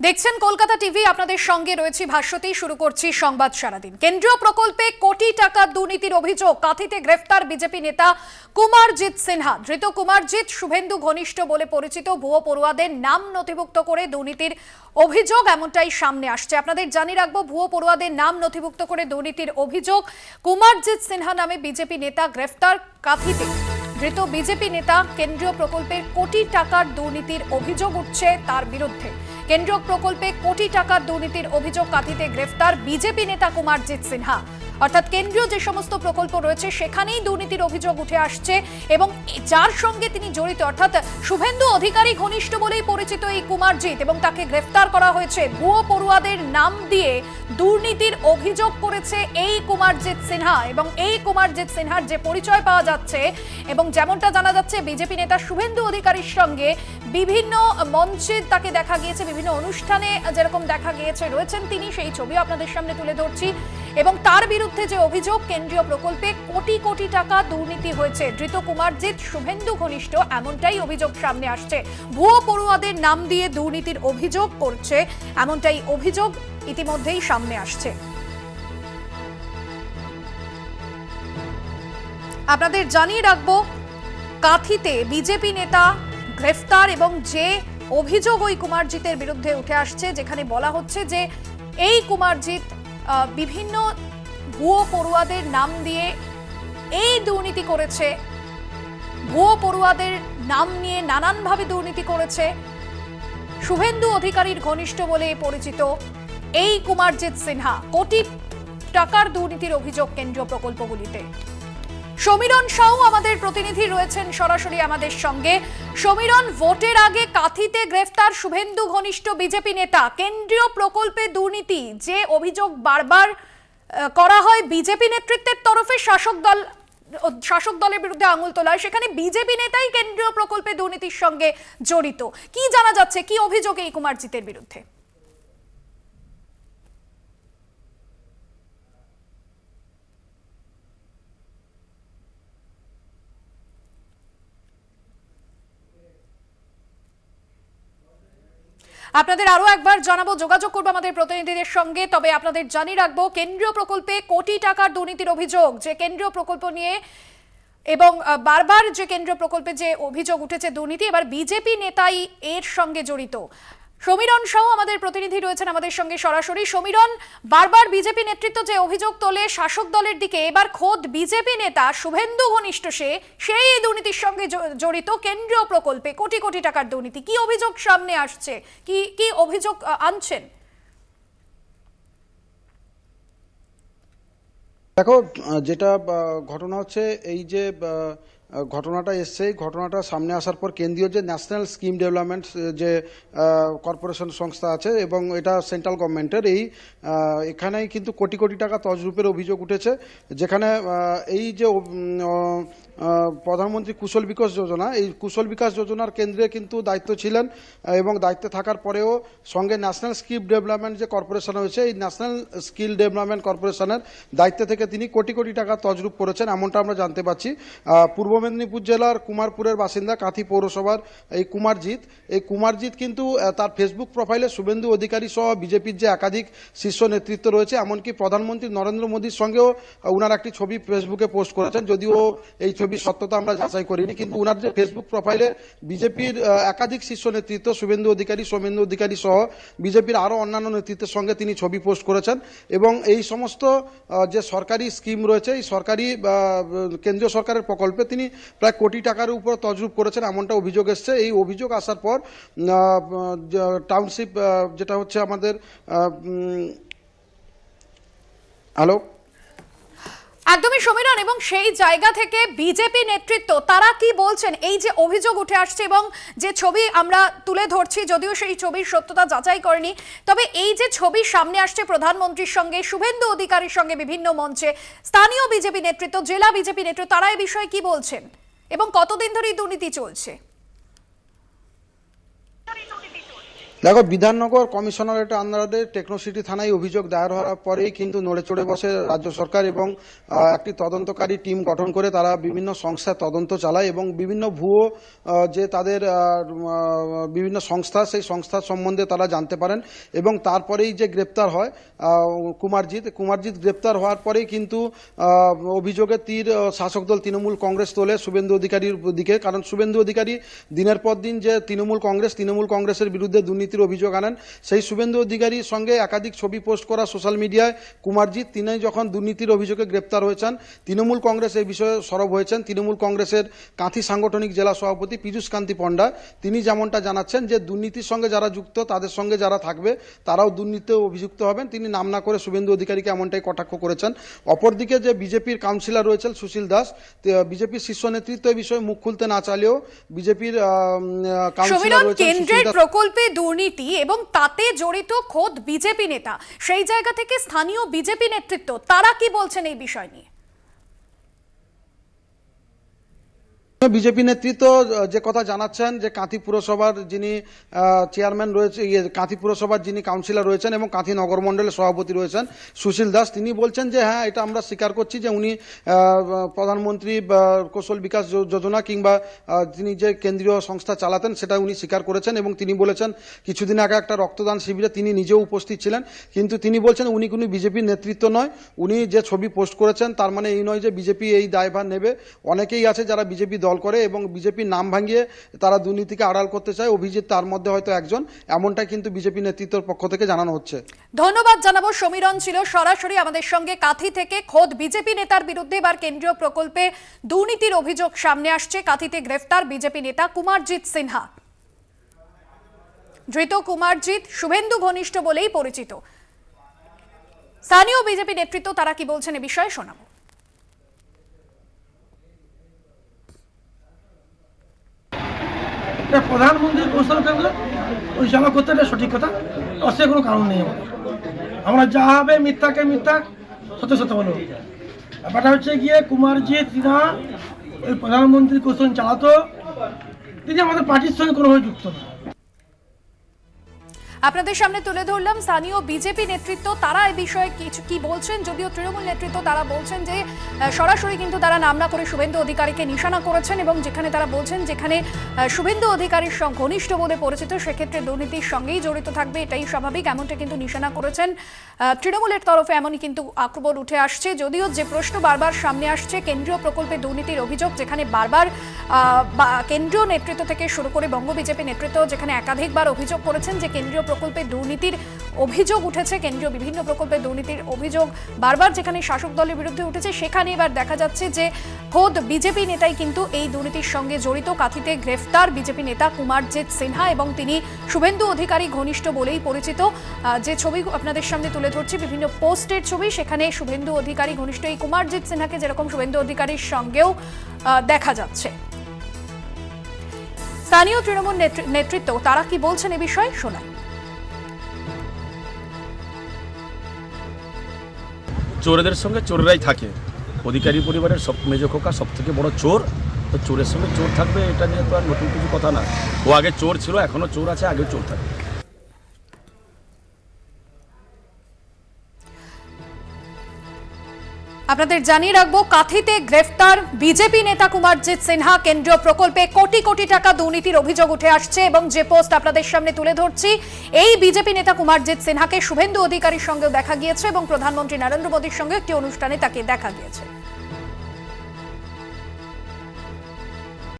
দেখছেন কলকাতা টিভি, আপনাদের সঙ্গে রয়েছি ভাষ্যতেই শুরু করছি সংবাদ সারাদিন। কেন্দ্রীয় প্রকল্পে কোটি টাকার দুর্নীতির অভিযোগ। কাথিতে গ্রেফতার বিজেপি নেতা কুমারজিৎ সিনহা। ধৃত কুমারজিৎ শুভেন্দু ঘনিষ্ঠ বলে পরিচিত। ভুয়ো পড়ুয়াদের নাম নথিভুক্ত করে দুর্নীতির অভিযোগ এমনটাই সামনে আসছে। আপনাদের জানিয়ে রাখব, ভুয়ো পড়ুয়াদের নাম নথিভুক্ত করে দুর্নীতির অভিযোগ। কুমারজিৎ সিনহা নামে বিজেপি নেতা গ্রেফতার কাথিতে। ধৃত বিজেপি নেতা কেন্দ্রীয় প্রকল্পের কোটি টাকার দুর্নীতির অভিযোগ উঠছে তার বিরুদ্ধে। কেন্দ্রীয় প্রকল্পে কোটি টাকার দুর্নীতির অভিযোগ কাঁথিতে গ্রেফতার বিজেপি নেতা কুমারজিৎ সিনহা। অর্থাৎ কেন্দ্রীয় যে সমস্ত প্রকল্প রয়েছে, সেখানেই দুর্নীতির অভিযোগ উঠে আসছে এবং যার সঙ্গে তিনি জড়িত, অর্থাৎ শুভেন্দু অধিকারী ঘনিষ্ঠ বলেই পরিচিত এই কুমারজিৎ এবং তাকে গ্রেফতার করা হয়েছে। ভুয়ো পড়ুয়াদের নাম দিয়ে দুর্নীতির অভিযোগ করেছে এই কুমারজিৎ সিনহা এবং এই কুমারজিৎ সিনহার যে পরিচয় পাওয়া যাচ্ছে এবং যেমনটা জানা যাচ্ছে, বিজেপি নেতা শুভেন্দু অধিকারীর সঙ্গে বিভিন্ন মঞ্চে তাকে দেখা গিয়েছে, বিভিন্ন অনুষ্ঠানে যেরকম দেখা গিয়েছে, রয়েছেন তিনি, সেই ছবিও আপনাদের সামনে তুলে ধরছি এবং তার বিরুদ্ধে যে অভিযোগ, কেন্দ্রীয় প্রকল্পে কোটি কোটি টাকা দুর্নীতি হয়েছে। ধৃত কুমারজিৎ শুভেন্দু ঘনিষ্ঠ, এমনটাই অভিযোগ সামনে আসছে। ভুয়ো পড়ুয়াদের নাম দিয়ে দুর্নীতির অভিযোগ করছে, এমনটাই অভিযোগ ইতিমধ্যেই সামনে আসছে। আপনাদের জানিয়ে রাখব, কাথিতে বিজেপি নেতা গ্রেফতার এবং যে অভিযোগ ওই কুমারজিতের বিরুদ্ধে উঠে আসছে, যেখানে বলা হচ্ছে যে এই কুমারজিৎ বিভিন্ন ভুয়ো পড়ুয়াদের নাম দিয়ে এই দুর্নীতি করেছে। ভুয়ো পড়ুয়াদের নাম নিয়ে নানানভাবে দুর্নীতি করেছে। শুভেন্দু অধিকারীর ঘনিষ্ঠ বলে পরিচিত এই কুমারজিৎ সিনহা, কোটি টাকার দুর্নীতির অভিযোগ কেন্দ্রীয় প্রকল্পগুলিতে। সমীরণ সাউ আমাদের প্রতিনিধি রয়েছেন সরাসরি আমাদের সঙ্গে। সমীরণ, ভোটের আগে কাথিতে গ্রেফতার শুভেন্দু ঘনিষ্ঠ বিজেপি নেতা। কেন্দ্রীয় প্রকল্পে দুর্নীতি, যে অভিযোগ বারবার করা হয় বিজেপি নেতৃত্বের তরফে শাসক দল, শাসক দলের বিরুদ্ধে আঙুল তোলা সেখানে বিজেপি নেতাই কেন্দ্রীয় প্রকল্পে দুর্নীতির সঙ্গে জড়িত। কি জানা যাচ্ছে? কি অভিযোগ এই কুমারজিতের বিরুদ্ধে? আপনাদের আরও একবার জানাব, যোগাযোগ করব আমাদের প্রতিনিধিদের সঙ্গে, তবে আপনাদের জানিয়ে রাখব, কেন্দ্রীয় প্রকল্পে কোটি টাকার দুর্নীতির অভিযোগ, যে কেন্দ্রীয় প্রকল্প নিয়ে এবং বারবার যে কেন্দ্রীয় প্রকল্পে যে অভিযোগ উঠেছে দুর্নীতি, এবার বিজেপি নেতাই এর সঙ্গে জড়িত। সমীরণ সহ আমাদের প্রতিনিধি রয়েছেন আমাদের সঙ্গে সরাসরি। সমীরণ, বারবার বিজেপি নেতৃত্ব যে অভিযোগ তোলে শাসক দলের দিকে, এবার খোদ বিজেপি নেতা শুভেন্দু ঘনিষ্ঠ সে, সেই দুর্নীতির সঙ্গে জড়িত কেন্দ্রীয় প্রকল্পে কোটি কোটি টাকার দুর্নীতি। কি অভিযোগ সামনে আসছে? কি কি অভিযোগ আনছেন? দেখো যেটা ঘটনা হচ্ছে এই যে ঘটনাটা এসছে। ঘটনাটা সামনে আসার পর কেন্দ্রীয় যে ন্যাশনাল স্কিম ডেভেলপমেন্ট যে কর্পোরেশন সংস্থা আছে এবং এটা সেন্ট্রাল গভর্নমেন্টের, এই এখানেই কিন্তু কোটি কোটি টাকা তজরূপের অভিযোগ উঠেছে, যেখানে এই যে প্রধানমন্ত্রী কুশল বিকাশ যোজনা, এই কুশল বিকাশ যোজনার কেন্দ্রে কিন্তু দায়িত্ব ছিলেন এবং দায়িত্বে থাকার পরেও সঙ্গে ন্যাশনাল স্কিল ডেভেলপমেন্ট যে কর্পোরেশন হয়েছে এই ন্যাশনাল স্কিল ডেভেলপমেন্ট কর্পোরেশনের দায়িত্বে থেকে তিনি কোটি কোটি টাকা তজরূপ করেছেন, এমনটা আমরা জানতে পারছি পূর্ব মেদিনীপুর জেলার কুমারপুরের বাসিন্দা কাঁথি পৌরসভার এই কুমারজিৎ। এই কুমারজিৎ কিন্তু তার ফেসবুক প্রোফাইলে শুভেন্দু অধিকারী সহ বিজেপির যে একাধিক শীর্ষ নেতৃত্ব রয়েছে, এমনকি প্রধানমন্ত্রী নরেন্দ্র মোদীর সঙ্গেও উনার একটি ছবি ফেসবুকে পোস্ট করেছেন। যদিও এই ছবির সত্যতা আমরা যাচাই করিনি, কিন্তু উনার যে ফেসবুক প্রোফাইলে বিজেপির একাধিক শীর্ষ নেতৃত্ব, শুভেন্দু অধিকারী, সোমেন্দু অধিকারী সহ বিজেপির আরও অন্যান্য নেতৃত্বের সঙ্গে তিনি ছবি পোস্ট করেছেন। এবং এই সমস্ত যে সরকারি স্কিম রয়েছে, এই সরকারি কেন্দ্রীয় সরকারের প্রকল্পে তিনি প্রায় কোটি টাকার উপর তজরুব করেছেন, এমনটা অভিযোগ এসছে। এই অভিযোগ আসার পর টাউনশিপ যেটা হচ্ছে আমাদের হ্যালো? একদমই সমীরণ এবং সেই জায়গা থেকে বিজেপি নেতৃত্ব, তারা কি বলছেন? এই যে অভিযোগ উঠে আসছে এবং যে ছবি আমরা তুলে ধরছি, যদিও সেই ছবির সত্যতা যাচাই করেনি, তবে এই যে ছবি সামনে আসছে প্রধানমন্ত্রীর সঙ্গে, শুভেন্দু অধিকারীর সঙ্গে বিভিন্ন মঞ্চে, স্থানীয় বিজেপি নেতৃত্ব, জেলা বিজেপি নেতৃত্ব, তারা এই বিষয়ে কি বলছেন? এবং কতদিন ধরে এই দুর্নীতি চলছে? দেখো, বিধাননগর কমিশনারেট আন্ডারে টেকনোসিটি থানায় অভিযোগ দায়ের হওয়ার পরেই কিন্তু নড়ে চড়ে বসে রাজ্য সরকার এবং একটি তদন্তকারী টিম গঠন করে তারা বিভিন্ন সংস্থার তদন্ত চালায় এবং বিভিন্ন ভুয়ো যে তাদের বিভিন্ন সংস্থা, সেই সংস্থার সম্বন্ধে তারা জানতে পারেন এবং তারপরেই যে গ্রেপ্তার হয় কুমারজিৎ কুমারজিৎ গ্রেপ্তার হওয়ার পরেই কিন্তু অভিযোগের তীর শাসক দল তৃণমূল কংগ্রেস তোলে শুভেন্দু অধিকারীর দিকে। কারণ শুভেন্দু অধিকারী দিনের পর দিন যে তৃণমূল কংগ্রেস, তৃণমূল কংগ্রেসের বিরুদ্ধে দুর্নীতির অভিযোগ আনেন। সেই শুভেন্দু অধিকারীর সঙ্গে একাধিক ছবি পোস্ট করা সোশ্যাল মিডিয়ায় কুমারজিৎ তিনি যখন দুর্নীতির অভিযোগে গ্রেপ্তার হয়েছেন তৃণমূল কংগ্রেস এই বিষয়ে সরব হয়েছেন। তৃণমূল কংগ্রেসের কাঁথি সাংগঠনিক জেলা সভাপতি পীযূষ কান্তি পণ্ডা তিনি যেমনটা জানাচ্ছেন যে দুর্নীতির সঙ্গে যারা যুক্ত তাদের সঙ্গে যারা থাকবে তারাও দুর্নীতিতে অভিযুক্ত হবেন। তিনি নাম না করে শুভেন্দু অধিকারীকে এমনটাই কটাক্ষ করেছেন। অপরদিকে যে বিজেপির কাউন্সিলর রয়েছেন সুশীল দাস বিজেপির শীর্ষ নেতৃত্ব এই বিষয়ে মুখ খুলতে না চালেও বিজেপির কাউন্সিলর রয়েছেন প্রকল্পে দুর্নীতি এবং তাতে জড়িত খোদ বিজেপি নেতা। সেই জায়গা থেকে স্থানীয় বিজেপি নেতৃত্ব, তারা কি বলছেন এই বিষয় নিয়ে? বিজেপি নেতৃত্ব যে কথা জানাচ্ছেন যে কাঁথি পুরসভার যিনি চেয়ারম্যান রয়েছে ইয়ে, কাঁথি পুরসভার যিনি কাউন্সিলর রয়েছেন এবং কাঁথি নগর মণ্ডলের সভাপতি রয়েছেন সুশীল দাস তিনি বলছেন যে হ্যাঁ এটা আমরা স্বীকার করছি যে উনি প্রধানমন্ত্রী কৌশল বিকাশ যোজনা কিংবা তিনি যে কেন্দ্রীয় সংস্থা চালাতেন সেটা উনি স্বীকার করেছেন এবং তিনি বলেছেন কিছুদিন আগে একটা রক্তদান শিবিরে তিনি নিজেও উপস্থিত ছিলেন। কিন্তু তিনি বলছেন উনি কোনো বিজেপির নেতৃত্ব নয় উনি যে ছবি পোস্ট করেছেন তার মানে এই নয় যে বিজেপি এই দায়ভার নেবে। অনেকেই আছে যারা বিজেপি দল করে এবং বিজেপির নাম ভাঙিয়ে তারা দুর্নীতিকে আড়াল করতে চায়, অভিজিৎ তার মধ্যে হয়তো একজন, এমনটাই কিন্তু বিজেপি নেতৃত্বের পক্ষ থেকে জানানো হচ্ছে। ধন্যবাদ জানাব, সমীরণ ছিল সরাসরি আমাদের সঙ্গে কাথি থেকে। খোদ বিজেপি নেতার বিরুদ্ধে এবার কেন্দ্রীয় প্রকল্পে দুর্নীতির অভিযোগ সামনে আসছে। কাথিতে গ্রেফতার বিজেপি নেতা কুমারজিৎ সিনহা। ধৃত কুমারজিৎ শুভেন্দু ঘনিষ্ঠ বলেই পরিচিত। স্থানীয় বিজেপি নেতৃত্ব তারা কি বলছেন এ বিষয়ে শোনাবো। এটা প্রধানমন্ত্রীর কৌশল কেন্দ্র পরিচালনা করতে এটা সঠিক কথা। অসে কোনো কারণ নেই আমাদের। আমরা যা হবে মিথ্যাকে মিথ্যা, সত্য সত্য বলব। ব্যাপারটা হচ্ছে গিয়ে কুমারজি সিনহা ওই প্রধানমন্ত্রীর কৌশল চালাতো। তিনি আমাদের পার্টির সঙ্গে কোনোভাবে যুক্ত না। আপনাদের সামনে তুলে ধরলাম, স্থানীয় বিজেপি নেতৃত্ব, তারা এই বিষয়ে কিছু কি বলছেন? যদিও তৃণমূল নেতৃত্ব তারা বলছেন যে সরাসরি কিন্তু তারা নাম না করে শুভেন্দু অধিকারীকে নিশানা করেছেন এবং যেখানে তারা বলছেন যেখানে শুভেন্দু অধিকারীর ঘনিষ্ঠ বলে পরিচিত, সেক্ষেত্রে দুর্নীতির সঙ্গেই জড়িত থাকবে, এটাই স্বাভাবিক। এমনটা কিন্তু নিশানা করেছেন তৃণমূলের তরফে এমনই কিন্তু আক্রমণ উঠে আসছে। যদিও যে প্রশ্ন বারবার সামনে আসছে, কেন্দ্রীয় প্রকল্পে দুর্নীতির অভিযোগ যেখানে বারবার কেন্দ্রীয় নেতৃত্ব থেকে শুরু করে বঙ্গ বিজেপি নেতৃত্ব যেখানে একাধিকবার অভিযোগ করেছেন যে কেন্দ্রীয় প্রকল্পে দুর্নীতির অভিযোগ উঠেছে। কেন্দ্রীয় বিভিন্ন প্রকল্পে দুর্নীতির অভিযোগ বারবার যেখানে শাসক দলের বিরুদ্ধে উঠেছে, সেখানে এবার দেখা যাচ্ছে যে খোদ বিজেপি নেতাই কিন্তু এই দুর্নীতির সঙ্গে জড়িত। কাথিতে গ্রেফতার বিজেপি নেতা কুমারজিৎ সিনহা এবং তিনি শুভেন্দু অধিকারী ঘনিষ্ঠ বলেই পরিচিত। যে ছবি আপনাদের সামনে তুলে ধরছি, বিভিন্ন পোস্টের ছবি, সেখানে শুভেন্দু অধিকারী ঘনিষ্ঠ এই কুমারজিৎ সিনহাকে যেরকম শুভেন্দু অধিকারীর সঙ্গেও দেখা যাচ্ছে। স্থানীয় তৃণমূল নেতৃত্ব, তারা কি বলছেন এ বিষয়ে? শোনাই চোরেদের সঙ্গে চোরেরাই থাকে। অধিকারী পরিবারের সব মেজ খোকা সব থেকে বড় চোর, তো চোরের সঙ্গে চোর থাকবে, এটা নিয়ে তো আর নতুন কিছু কথা না। ও আগে চোর ছিল এখনও চোর আছে আগে চোর থাকবে আপনাদের জানিয়ে রাখব, কাথিতে গ্রেফতার বিজেপি নেতা কুমারজিৎ সিনহা। কেন্দ্রীয় প্রকল্পে কোটি কোটি টাকা দুর্নীতির অভিযোগ উঠে আসছে এবং যে পোস্ট আপনাদের সামনে তুলে ধরছি, এই বিজেপি নেতা কুমারজিৎ সিনহাকে শুভেন্দু অধিকারীর সঙ্গেও দেখা গিয়েছে এবং প্রধানমন্ত্রী নরেন্দ্র মোদীর সঙ্গে একটি অনুষ্ঠানে তাকে দেখা গিয়েছে।